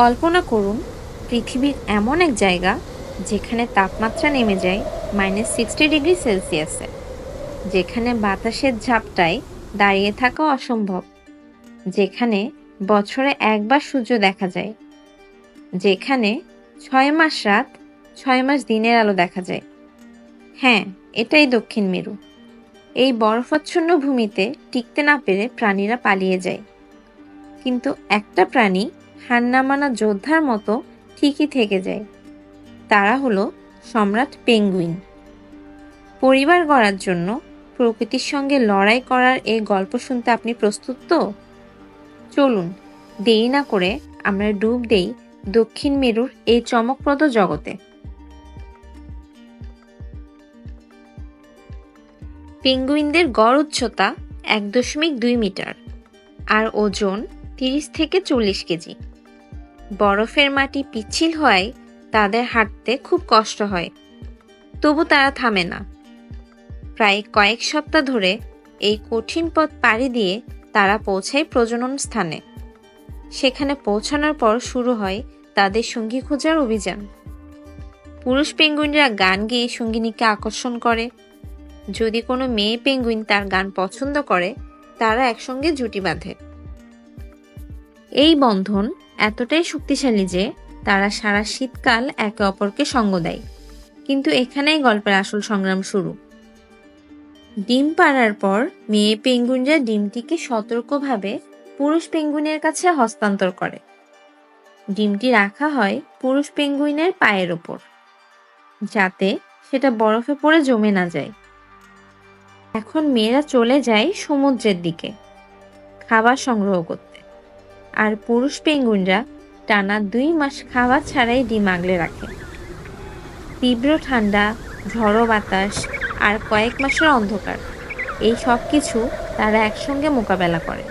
কল্পনা করুন, পৃথিবীর এমন এক জায়গা যেখানে তাপমাত্রা নেমে যায় মাইনাস সিক্সটি ডিগ্রি সেলসিয়াসে যেখানে বাতাসের ঝাপটায় দাঁড়িয়ে থাকা অসম্ভব, যেখানে বছরে একবার সূর্য দেখা যায়, যেখানে ছয় মাস রাত, ছয় মাস দিনের আলো দেখা যায়। হ্যাঁ এটাই দক্ষিণ মেরু। এই বরফাচ্ছন্ন ভূমিতে টিকতে না পেরে প্রাণীরা পালিয়ে যায়। কিন্তু একটা প্রাণী হার না মানা যোদ্ধার মতো ঠিকই থেকে যায়। তারা হলো সম্রাট পেঙ্গুইন। পরিবার গড়ার জন্য প্রকৃতির সঙ্গে লড়াই করার এই গল্প শুনতে আপনি প্রস্তুত তো? চলুন, দেরি না করে আমরা ডুব দেই দক্ষিণ মেরুর এই চমকপ্রদ জগতে। পেঙ্গুইনদের গড় উচ্চতা এক দশমিক দুই মিটার আর ওজন তিরিশ থেকে চল্লিশ কেজি। বরফের মাটি পিচ্ছিল হওয়ায় তাদের হাঁটতে খুব কষ্ট হয়। তবু তারা থামে না। প্রায় কয়েক সপ্তাহ ধরে এই কঠিন পথ পাড়ি দিয়ে তারা পৌঁছায় প্রজনন স্থানে। সেখানে পৌঁছানোর পর শুরু হয় তাদের সঙ্গী খোঁজার অভিযান। পুরুষ পেঙ্গুইনরা গান গেয়ে সঙ্গিনীকে আকর্ষণ করে। যদি কোনো মেয়ে পেঙ্গুইন তার গান পছন্দ করে, তারা একসঙ্গে জুটি বাঁধে। এই বন্ধন এতটাই শক্তিশালী যে তারা সারা শীতকাল একে অপরকে সঙ্গ দেয়। কিন্তু এখানেই গল্পের আসল সংগ্রাম শুরু। ডিম পাড়ার পর মেয়ে পেঙ্গুইনরা ডিমটিকে সতর্কভাবে পুরুষ পেঙ্গুইনের কাছে হস্তান্তর করে। ডিমটি রাখা হয় পুরুষ পেঙ্গুইনের পায়ের ওপর, যাতে সেটা বরফে পড়ে জমে না যায়। এখন মেয়েরা চলে যায় সমুদ্রের দিকে, খাবার সংগ্রহ করতে। আর পুরুষ পেঙ্গুইনরা টানা দুই মাস খাবার ছাড়াই ডিম আগলে রাখে। তীব্র ঠান্ডা, ঝড়ো বাতাস আর কয়েক মাসের অন্ধকার, এই সব কিছু তারা একসঙ্গে মোকাবেলা করে।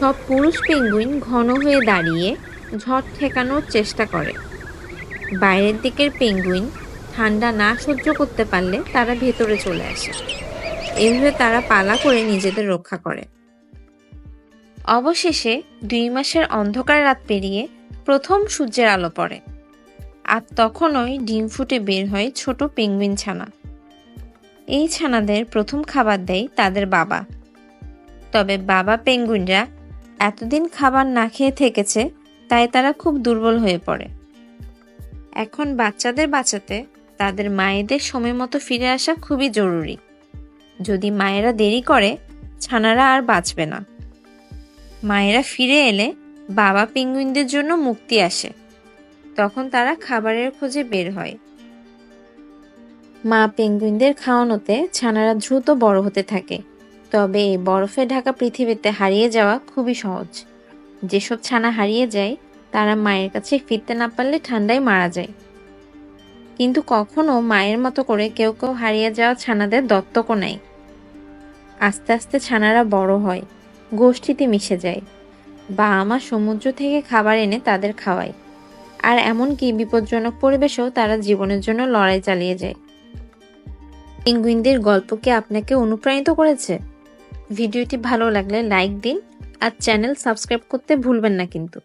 সব পুরুষ পেঙ্গুইন ঘন হয়ে দাঁড়িয়ে ঝড় ঠেকানোর চেষ্টা করে। বাইরের দিকের পেঙ্গুইন ঠান্ডা না সহ্য করতে পারলে তারা ভেতরে চলে আসে। এভাবে তারা পালা করে নিজেদের রক্ষা করে। অবশেষে দুই মাসের অন্ধকার রাত পেরিয়ে প্রথম সূর্যের আলো পড়ে। আর তখনই ডিম ফুটে বের হয় ছোট পেঙ্গুইন ছানা। এই ছানাদের প্রথম খাবার দেয় তাদের বাবা। তবে বাবা পেঙ্গুইনরা এতদিন খাবার না খেয়ে থেকেছে, তাই তারা খুব দুর্বল হয়ে পড়ে। এখন বাচ্চাদের বাঁচাতে তাদের মায়েদের সময় মতো ফিরে আসা খুবই জরুরি। যদি মায়েরা দেরি করে, ছানারা আর বাঁচবে না। মায়েরা ফিরে এলে বাবা পেঙ্গুইনদের জন্য মুক্তি আসে। তখন তারা খাবারের খোঁজে বের হয়। মা পেঙ্গুইনদের খাওয়ানোতে ছানারা দ্রুত বড় হতে থাকে। তবে এই বরফে ঢাকা পৃথিবীতে হারিয়ে যাওয়া খুবই সহজ। যেসব ছানা হারিয়ে যায়, তারা মায়ের কাছে ফিরতে না পারলে ঠান্ডায় মারা যায়। কিন্তু কখনো মায়ের মতো করে কেউ কেউ হারিয়ে যাওয়া ছানাদের দত্তকও নেয়। আস্তে আস্তে ছানারা বড় হয়। গোষ্ঠীতে মিশে যায়। বা আমার সমুদ্র থেকে খাবার এনে তাদের খাওয়াই আর এমনকি বিপজ্জনক পরিবেশেও তারা জীবনের জন্য লড়াই চালিয়ে যায়। পেঙ্গুইনদের গল্প কি আপনাকে অনুপ্রাণিত করেছে? ভিডিওটি ভালো লাগলে লাইক দিন আর চ্যানেল সাবস্ক্রাইব করতে ভুলবেন না কিন্তু।